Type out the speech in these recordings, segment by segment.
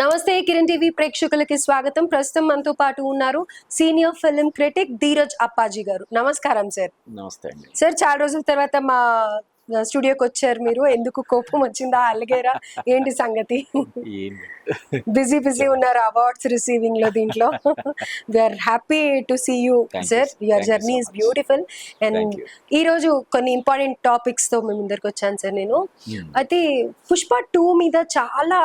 నమస్తే కిరణ్ టీవీ ప్రేక్షకులకి స్వాగతం. ప్రస్తుతం మనతో పాటు ఉన్నారు senior film critic Dheeraj Appaji గారు. నమస్కారం సార్. నమస్తే సార్ చాలా రోజుల తర్వాత మా స్టూడియోకి వచ్చారు మీరు. ఎందుకు కోపం వచ్చిందా అలిగేరా? ఏంటి సంగతి? బిజీ బిజీ ఉన్నారు అవార్డ్స్ రిసీవింగ్లో దీంట్లో. We are happy to see you sir. Your journey is. Beautiful and. ఈ రోజు కొన్ని ఇంపార్టెంట్ టాపిక్స్తో మేము ముందరికి వచ్చాను సార్ నేను. Hmm. అయితే పుష్ప టూ మీద చాలా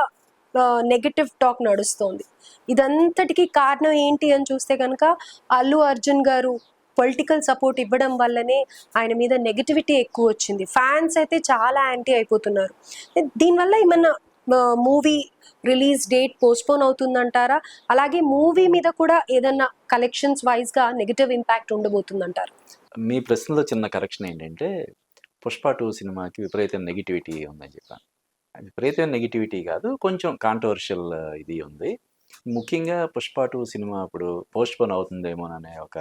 నెగటివ్ టాక్ నడుస్తోంది. ఇదంతటికి కారణం ఏంటి అని చూస్తే కనుక అల్లు అర్జున్ గారు పొలిటికల్ సపోర్ట్ ఇవ్వడం వల్లనే ఆయన మీద నెగటివిటీ ఎక్కువ వచ్చింది. ఫ్యాన్స్ అయితే చాలా యాంటీ అయిపోతున్నారు. దీనివల్ల ఏమన్నా మూవీ రిలీజ్ డేట్ పోస్ట్పోన్ అవుతుందంటారా? అలాగే మూవీ మీద కూడా ఏదన్నా కలెక్షన్స్ వైజ్గా నెగిటివ్ ఇంపాక్ట్ ఉండబోతుందంటారా? మీ ప్రశ్నలో చిన్న కరెక్షన్ ఏంటంటే పుష్ప టూ సినిమాకి విపరీతం నెగిటివిటీ ఉందని చెప్పాను. అది విపరీతం నెగిటివిటీ కాదు కొంచెం కాంట్రవర్షియల్ ఇది ఉంది. ముఖ్యంగా పుష్ప టూ సినిమా ఇప్పుడు పోస్ట్ పోన్ అవుతుందేమోననే ఒక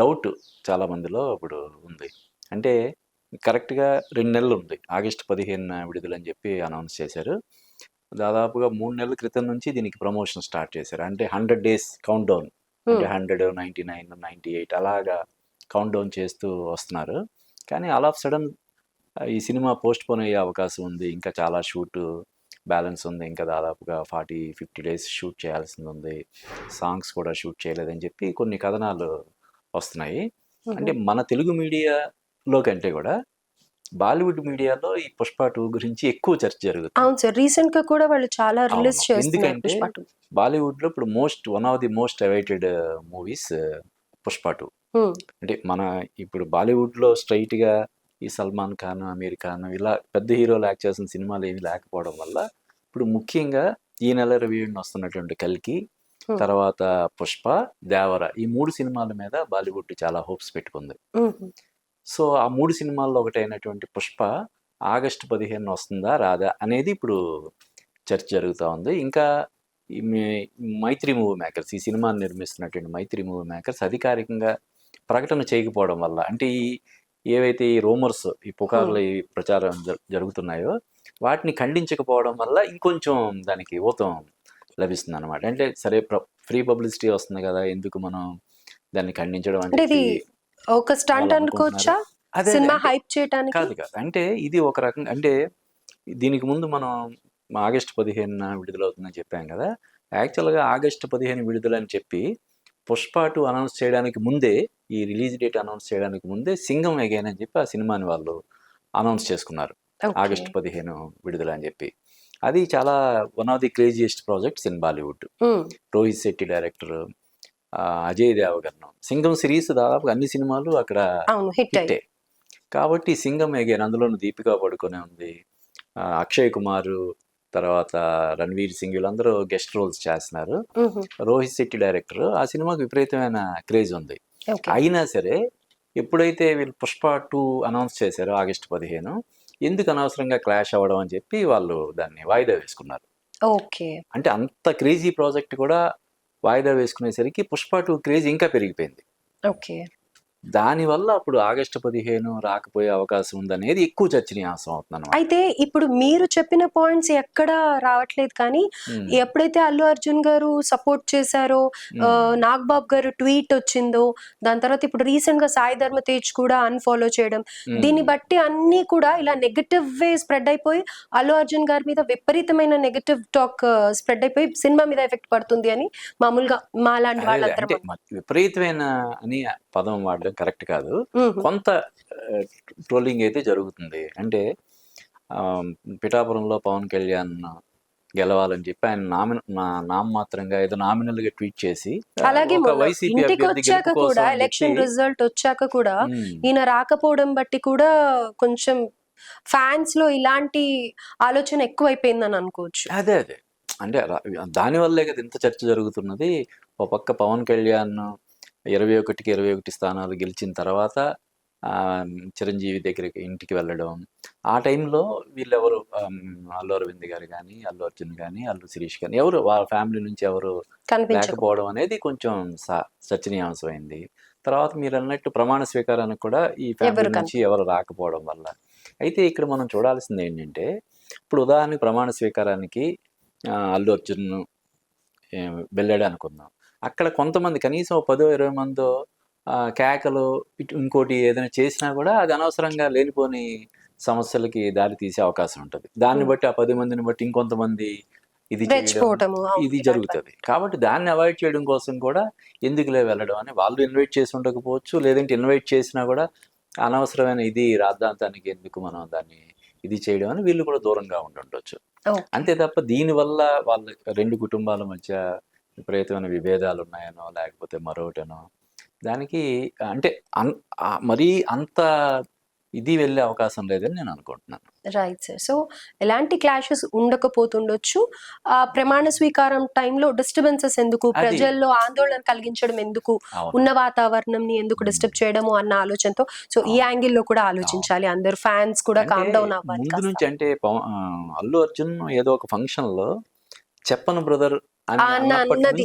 డౌట్ చాలా మందిలో ఇప్పుడు ఉంది. అంటే కరెక్ట్గా రెండు నెలలు ఉంది. ఆగస్టు పదిహేను విడుదలని చెప్పి అనౌన్స్ చేశారు. దాదాపుగా మూడు నెలల క్రితం నుంచి దీనికి ప్రమోషన్ స్టార్ట్ చేశారు. అంటే హండ్రెడ్ డేస్ కౌంట్ డౌన్ అంటే hundred ninety nine ninety eight అలాగా కౌంట్ డౌన్ చేస్తూ వస్తున్నారు. కానీ ఆల్ ఆఫ్ సడన్ ఈ సినిమా పోస్ట్ పోన్ అయ్యే అవకాశం ఉంది. ఇంకా చాలా షూట్ బ్యాలెన్స్ ఉంది. ఇంకా దాదాపుగా ఫార్టీ ఫిఫ్టీ డేస్ షూట్ చేయాల్సింది ఉంది. సాంగ్స్ కూడా షూట్ చేయలేదని చెప్పి కొన్ని కథనాలు వస్తున్నాయి. అంటే మన తెలుగు మీడియాలో కంటే కూడా బాలీవుడ్ మీడియాలో ఈ పుష్ప టూ గురించి ఎక్కువ చర్చ జరుగుతుంది. అవును సార్. రీసెంట్గా కూడా వాళ్ళు చాలా రిలీజ్. చేస్తున్నారు పుష్ప టూ. బాలీవుడ్లో ఇప్పుడు most one of the most awaited movies Pushpa two. అంటే మన ఇప్పుడు బాలీవుడ్లో స్ట్రైట్గా ఈ సల్మాన్ ఖాన్ అమీర్ ఖాన్ ఇలా పెద్ద హీరోలు యాక్ట్ చేసిన సినిమాలు ఏమీ లేకపోవడం వల్ల ఇప్పుడు ముఖ్యంగా ఈ నెల రివ్యూని వస్తున్నటువంటి కల్కి. తర్వాత పుష్ప దేవర ఈ మూడు సినిమాల మీద బాలీవుడ్ చాలా హోప్స్ పెట్టుకుంది. సో ఆ మూడు సినిమాల్లో ఒకటైనటువంటి పుష్ప ఆగస్టు పదిహేను వస్తుందా రాదా అనేది ఇప్పుడు చర్చ జరుగుతూ ఉంది ఇంకా మైత్రి మూవీ మేకర్స్ ఈ సినిమాని నిర్మిస్తున్నటువంటి మైత్రి మూవీ మేకర్స్ అధికారికంగా ప్రకటన చేయకపోవడం వల్ల అంటే ఈ ఏవైతే ఈ రూమర్స్ ఈ పుకార్లు ఈ ప్రచారం జరు- జరుగుతున్నాయో వాటిని ఖండించకపోవడం వల్ల ఇంకొంచెం దానికి ఊతం లభిస్తుంది అనమాట అంటే సరే ఫ్రీ పబ్లిసిటీ వస్తుంది కదా ఎందుకు మనం దాన్ని ఖండించడం అంటే ఒక స్టంట్ అనుకోవచ్చా? సినిమా హైప్ చేయడానికి కాదు కాదు. అంటే ఇది ఒక రకంగా అంటే దీనికి ముందు మనం ఆగస్టు పదిహేనున విడుదలవుతుందని చెప్పాం కదా. యాక్చువల్గా ఆగస్టు పదిహేను విడుదల అని చెప్పి పుష్ప టూ అనౌన్స్ చేయడానికి ముందే ఈ రిలీజ్ డేట్ అనౌన్స్ చేయడానికి ముందే సింగం ఎగైన్ అని చెప్పి ఆ సినిమాని వాళ్ళు అనౌన్స్ చేసుకున్నారు. ఆగస్టు పదిహేను విడుదల అని చెప్పి. అది చాలా one of the craziest projects in Bollywood. Rohit Shetty director Ajay Devgan Singham series దాదాపు అన్ని సినిమాలు అక్కడ హిట్టే. కాబట్టి సింగం ఎగైన్ అందులోను దీపికా పడుకునే ఉంది. అక్షయ్ కుమార్ తర్వాత రణ్వీర్ సింగ్ వీళ్ళందరూ గెస్ట్ రోల్స్ చేస్తున్నారు. రోహిత్ శెట్టి డైరెక్టర్. ఆ సినిమాకి విపరీతమైన క్రేజ్ ఉంది. అయినా సరే ఎప్పుడైతే వీళ్ళు పుష్ప టూ అనౌన్స్ చేశారో ఆగస్టు పదిహేను ఎందుకు అనవసరంగా క్లాష్ అవ్వడం అని చెప్పి వాళ్ళు దాన్ని వాయిదా వేసుకున్నారు. ఓకే. అంటే అంత క్రేజీ ప్రాజెక్ట్ కూడా వాయిదా వేసుకునేసరికి పుష్ప టూ క్రేజ్ ఇంకా పెరిగిపోయింది. ఓకే. దానివల్ల అప్పుడు ఆగస్టు పదిహేను రాకపోయే అవకాశం ఉందనేది ఎక్కువ చర్చనీయాంశం అవుతుంది అనమాట అయితే ఇప్పుడు మీరు చెప్పిన పాయింట్స్ ఎక్కడ రావట్లేదు కానీ ఎప్పుడైతే అల్లు అర్జున్ గారు సపోర్ట్ చేశారో నాగ్బాబు గారు ట్వీట్ వచ్చిందో దాని తర్వాత ఇప్పుడు రీసెంట్గా సాయి ధర్మ తేజ్ కూడా అన్ఫాలో చేయడం దీన్ని బట్టి అన్ని కూడా ఇలా నెగటివ్ వే స్ప్రెడ్ అయిపోయి అల్లు అర్జున్ గారి మీద విపరీతమైన నెగటివ్ టాక్ స్ప్రెడ్ అయిపోయి సినిమా మీద ఎఫెక్ట్ పడుతుంది అని మామూలుగా మా లాంటి వాళ్ళందరూ మ- విపరీతమైన అని పదం వాడడం కరెక్ట్ కాదు. కొంత ట్రోలింగ్ అయితే జరుగుతుంది. అంటే పిఠాపురంలో పవన్ కళ్యాణ్ గెలవాలని చెప్పి ఆయన నామిన నా నామమాత్రంగా ఏదో నామినల్గా ట్వీట్ చేసి అలాగే ఇంటికి వచ్చాక కూడా ఎలక్షన్ రిజల్ట్ వచ్చాక కూడా. ఈయన రాకపోవడం బట్టి కూడా కొంచెం ఫ్యాన్స్లో ఇలాంటి ఆలోచన ఎక్కువైపోయిందని అనుకోవచ్చు. అదే అదే. అంటే దానివల్లే కదా ఇంత చర్చ జరుగుతున్నది. ఒక పక్క పవన్ కళ్యాణ్ ఇరవై ఒకటికి ఇరవై ఒకటి స్థానాలు గెలిచిన తర్వాత ఆ, చిరంజీవి దగ్గరికి ఇంటికి వెళ్ళడం. ఆ టైంలో వీళ్ళెవరు అల్లు అరవింద్ గారు కానీ అల్లు అర్జున్ కానీ అల్లు శిరీష్ కానీ ఎవరు వాళ్ళ ఫ్యామిలీ నుంచి ఎవరు లేకపోవడం అనేది కొంచెం స- చర్చనీయాంశమైంది తర్వాత మీరు అన్నట్టు ప్రమాణ స్వీకారానికి కూడా ఈ ఫ్యామిలీ నుంచి ఎవరు రాకపోవడం వల్ల. అయితే ఇక్కడ మనం చూడాల్సింది ఏంటంటే ఇప్పుడు ఉదాహరణకి ప్రమాణ స్వీకారానికి అల్లు అర్జున్ వెళ్ళాడు అనుకుందాం. అక్కడ కొంతమంది కనీసం పదో ఇరవై మందో కేకలు ఇంకోటి ఏదైనా చేసినా కూడా అది అనవసరంగా లేనిపోని సమస్యలకి దారి తీసే అవకాశం ఉంటుంది దాన్ని. బట్టి ఆ పది మందిని బట్టి ఇంకొంతమంది ఇది ఇది జరుగుతుంది కాబట్టి దాన్ని అవాయిడ్ చేయడం కోసం కూడా ఎందుకులే వెళ్ళడం అని వాళ్ళు ఇన్వైట్ చేసి ఉండకపోవచ్చు లేదంటే ఇన్వైట్ చేసినా కూడా అనవసరమైన ఇది రాద్ధాంతానికి ఎందుకు మనం దాన్ని ఇది చేయడం అని వీళ్ళు కూడా దూరంగా ఉండి ఉండొచ్చు Okay. అంతే తప్ప దీనివల్ల వాళ్ళ రెండు కుటుంబాల మధ్య విపరీతమైన విభేదాలు ఉన్నాయనో లేకపోతే మరొకటనో. దానికి అంటే అన్ మరీ అంత ఇది వెళ్ళే అవకాశం లేదని నేను అనుకుంటున్నాను. రైట్ సార్ సో ఎలాంటి క్లాషెస్ ఉండకపోతుండొచ్చు. ఆ ప్రమాణ స్వీకారం టైంలో డిస్టర్బెన్సెస్ ఎందుకు? ప్రజల్లో ఆందోళన కలిగించడం ఎందుకు? ఉన్న వాతావరణం ని ఎందుకు డిస్టర్బ్ చేయడము అన్న ఆలోచనతో. సో ఈ యాంగిల్లో కూడా ఆలోచించాలి. అందరు ఫ్యాన్స్ కూడా కామ్ డౌన్ అవ్వాలి. నుంచి అంటే అల్లు అర్జున్ ఏదో ఒక ఫంక్షన్లో చెప్పను బ్రదర్ అన్నది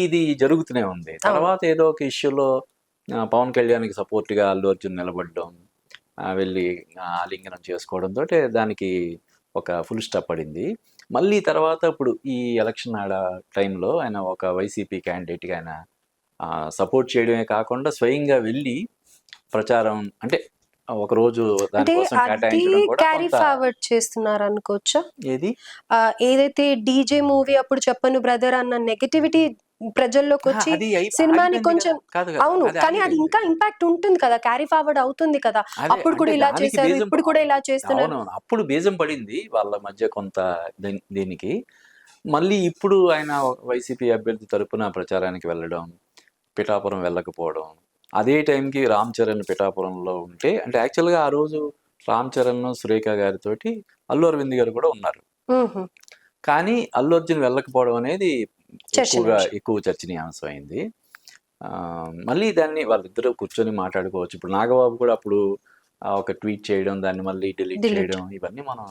ఇది జరుగుతూనే ఉంది. తర్వాత ఏదో ఒక ఇష్యూలో పవన్ కళ్యాణ్కి support గా అల్లు అర్జున్ నిలబడడం వెళ్ళి ఆలింగనం చేసుకోవడంతో దానికి ఒక ఫుల్ స్టాప్ పడింది. మళ్ళీ తర్వాత ఇప్పుడు ఈ ఎలక్షన్ ఆడ టైంలో ఆయన ఒక వైసీపీ క్యాండిడేట్గా ఆయన సపోర్ట్ చేయడమే కాకుండా స్వయంగా వెళ్ళి ప్రచారం అంటే ఒక రోజు క్యారీ ఫార్వర్డ్ చేస్తున్నారు అనుకోవచ్చా? ఏది? ఏదైతే డీజే మూవీ అప్పుడు చెప్పను బ్రదర్ అన్న నెగటివిటీ ప్రజల్లోకి వచ్చి సినిమాని కొంచెం అవును కానీ అది. ఇంకా ఇంపాక్ట్ ఉంటుంది కదా క్యారీ ఫార్వర్డ్ అవుతుంది కదా. అప్పుడు కూడా ఇలా చేశారు బీజం ఇప్పుడు కూడా ఇలా చేస్తున్నారు. అప్పుడు బీజం పడింది వాళ్ళ మధ్య కొంత దీని- దీనికి. మళ్ళీ ఇప్పుడు ఆయన వైసీపీ అభ్యర్థి తరపున ప్రచారానికి వెళ్ళడం పిఠాపురం వెళ్ళకపోవడం అదే టైంకి రామ్ చరణ్ పిఠాపురంలో ఉంటే అంటే యాక్చువల్గా ఆ రోజు రామ్ చరణ్ సురేఖ గారితోటి అల్లు అరవింద్ గారు కూడా ఉన్నారు. కానీ అల్లు అర్జున్ వెళ్ళకపోవడం అనేది ఎక్కువగా. ఎక్కువ చర్చనీయాంశం అయింది మళ్ళీ దాన్ని వాళ్ళిద్దరూ కూర్చొని మాట్లాడుకోవచ్చు ఇప్పుడు నాగబాబు కూడా అప్పుడు ఒక ట్వీట్ చేయడం దాన్ని మళ్ళీ డిలీట్. చేయడం ఇవన్నీ మనం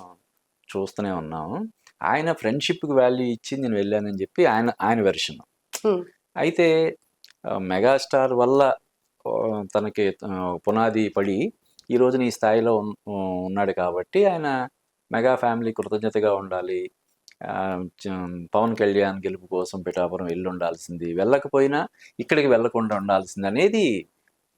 చూస్తూనే ఉన్నాము ఆయన ఫ్రెండ్షిప్కి వాల్యూ ఇచ్చి నేను వెళ్ళానని చెప్పి ఆయన ఆయన వెర్షన్. అయితే మెగాస్టార్ వల్ల తనకి పునాది పడి ఈ రోజున ఈ స్థాయిలో ఉన్- ఉన్నాడు కాబట్టి ఆయన మెగా ఫ్యామిలీ కృతజ్ఞతగా ఉండాలి. పవన్ కళ్యాణ్ గెలుపు కోసం పిఠాపురం వెళ్ళి ఉండాల్సింది వెళ్ళకపోయినా ఇక్కడికి వెళ్ళకుండా ఉండాల్సింది అనేది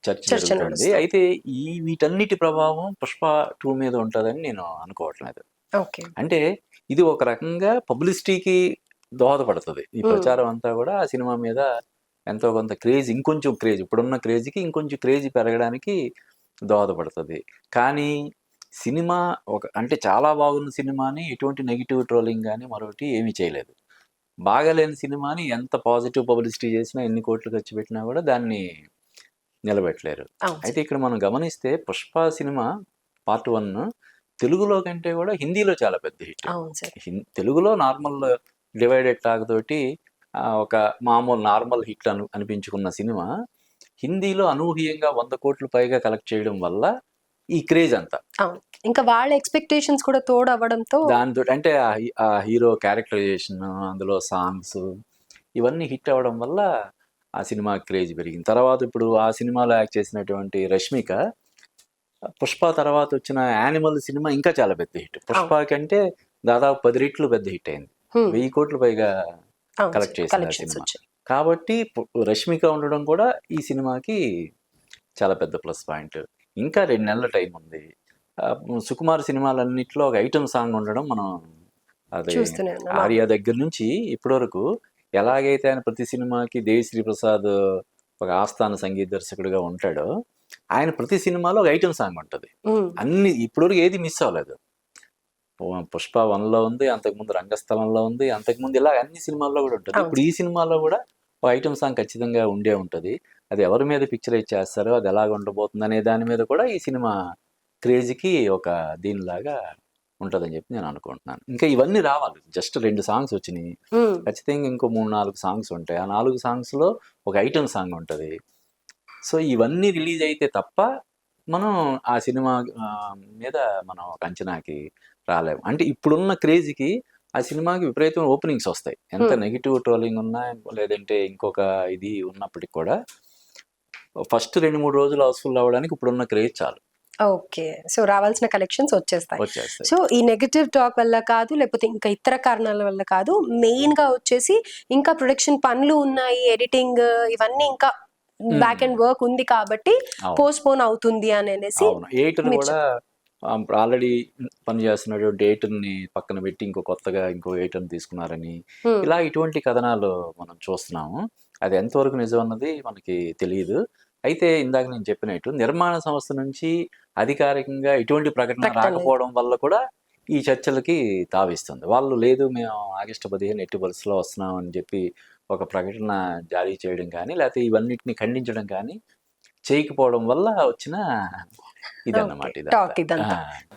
చర్చ జరుగుతుంది. అయితే ఈ వీటన్నిటి ప్రభావం పుష్ప టూ మీద ఉంటుందని నేను అనుకోవట్లేదు. ఓకే. అంటే ఇది ఒక రకంగా పబ్లిసిటీకి దోహదపడుతుంది. ఈ. ప్రచారం అంతా కూడా ఆ సినిమా మీద ఎంతో కొంత క్రేజ్ ఇంకొంచెం క్రేజ్ ఇప్పుడున్న క్రేజ్కి ఇంకొంచెం క్రేజ్ పెరగడానికి దోహదపడుతుంది. కానీ సినిమా ఒక అంటే చాలా బాగున్న సినిమాని ఎటువంటి నెగిటివ్ ట్రోలింగ్ కానీ మరొకటి ఏమీ చేయలేదు. బాగాలేని సినిమాని ఎంత పాజిటివ్ పబ్లిసిటీ చేసినా ఎన్ని కోట్లు ఖర్చు పెట్టినా కూడా దాన్ని నిలబెట్టలేరు. అయితే ఇక్కడ మనం గమనిస్తే పుష్ప సినిమా పార్ట్ వన్ తెలుగులో కంటే కూడా హిందీలో చాలా పెద్ద హిట్. తెలుగులో నార్మల్ డివైడెడ్ టాక్ తోటి ఒక మామూలు నార్మల్ హిట్ అను అనిపించుకున్న సినిమా. హిందీలో అనూహ్యంగా వంద కోట్లు పైగా కలెక్ట్ చేయడం వల్ల ఈ క్రేజ్ అంతా. ఇంకా వాళ్ళ ఎక్స్పెక్టేషన్స్ కూడా తోడు అవ్వడంతో దాంతో అంటే ఆ హీరో క్యారెక్టరైజేషన్ అందులో సాంగ్స్ ఇవన్నీ హిట్ అవ్వడం వల్ల ఆ సినిమా క్రేజ్ పెరిగింది. తర్వాత ఇప్పుడు ఆ సినిమాలో యాక్ట్ చేసినటువంటి రష్మిక పుష్ప తర్వాత వచ్చిన యానిమల్ సినిమా ఇంకా చాలా పెద్ద హిట్. పుష్ప కంటే దాదాపు పది రెట్లు పెద్ద హిట్ అయింది. వెయ్యి కోట్ల పైగా సార్, చేసింది కాబట్టి రష్మిక ఉండడం కూడా ఈ సినిమాకి చాలా పెద్ద ప్లస్ పాయింట్. ఇంకా రెండు నెలల టైం ఉంది. సుకుమార్ సినిమాలన్నింటిలో ఒక ఐటమ్ సాంగ్ ఉండడం మనం అది ఆర్య దగ్గర నుంచి ఇప్పటివరకు ఎలాగైతే ఆయన ప్రతి సినిమాకి దేవిశ్రీ ప్రసాద్ ఒక ఆస్థాన సంగీత దర్శకుడిగా ఉంటాడో ఆయన ప్రతి సినిమాలో ఒక ఐటమ్ సాంగ్ ఉంటుంది. అన్ని ఇప్పటివరకు ఏది మిస్ అవ్వలేదు. పుష్ప వన్లో ఉంది అంతకుముందు రంగస్థలంలో ఉంది అంతకుముందు ఇలా అన్ని సినిమాల్లో కూడా ఉంటుంది. ఇప్పుడు ఈ సినిమాలో కూడా ఒక ఐటమ్ సాంగ్ ఖచ్చితంగా ఉండే ఉంటది. అది ఎవరి మీద పిక్చరైజ్ చేస్తారో అది ఎలాగ ఉండబోతుంది అనే దాని మీద కూడా ఈ సినిమా క్రేజ్కి ఒక దీనిలాగా ఉంటుందని చెప్పి నేను అనుకుంటున్నాను. ఇంకా ఇవన్నీ రావాలి. జస్ట్ రెండు సాంగ్స్ వచ్చినాయి. ఖచ్చితంగా ఇంకో మూడు నాలుగు సాంగ్స్ ఉంటాయి. ఆ నాలుగు సాంగ్స్లో ఒక ఐటమ్ సాంగ్ ఉంటుంది. సో ఇవన్నీ రిలీజ్ అయితే తప్ప మనం ఆ సినిమా మీద మనం ఒక అంచనాకి రాలేము. అంటే ఇప్పుడున్న క్రేజ్కి ఆ సినిమాకి విపరీతమైన ఓపెనింగ్స్ వస్తాయి. ఎంత. నెగిటివ్ ట్రోలింగ్ ఉన్నా లేదంటే ఇంకొక ఇది ఉన్నప్పటికి కూడా ఫస్ట్ రెండు మూడు రోజులు హౌస్ఫుల్ అవ్వడానికి ఇప్పుడున్న క్రేజ్ చాలు. ఓకే. సో రావాల్సిన కలెక్షన్స్ వచ్చేస్తాయి. సో ఈ నెగటివ్ టాక్ వల్ల కాదు లేకపోతే ఇంకా ఇతర కారణాల వల్ల కాదు మెయిన్గా వచ్చేసి ఇంకా ప్రొడక్షన్ పనులు ఉన్నాయి ఎడిటింగ్ ఇవన్నీ ఇంకా బ్యాక్ అండ్ వర్క్ ఉంది కాబట్టి. పోస్ట్ పోన్ అవుతుంది అని అనేసి మీరు కూడా ఆల్రెడీ పని చేస్తున్నాడు డేటర్ని పక్కన పెట్టి ఇంకో కొత్తగా ఇంకో ఎయిటర్ని తీసుకున్నారని. ఇలా ఇటువంటి కథనాలు మనం చూస్తున్నాము అది ఎంతవరకు నిజం అన్నది మనకి తెలియదు అయితే ఇందాక నేను చెప్పినట్టు నిర్మాణ సంస్థ నుంచి అధికారికంగా ఎటువంటి ప్రకటన. రాకపోవడం వల్ల కూడా ఈ చర్చలకి తావిస్తుంది వాళ్ళు లేదు మేము ఆగస్టు పదిహేను ఎట్టి బస్సులో వస్తున్నాం అని చెప్పి ఒక ప్రకటన జారీ చేయడం కానీ లేకపోతే ఇవన్నిటిని ఖండించడం కానీ చేయకపోవడం వల్ల వచ్చిన ఇదన్నమాట Okay.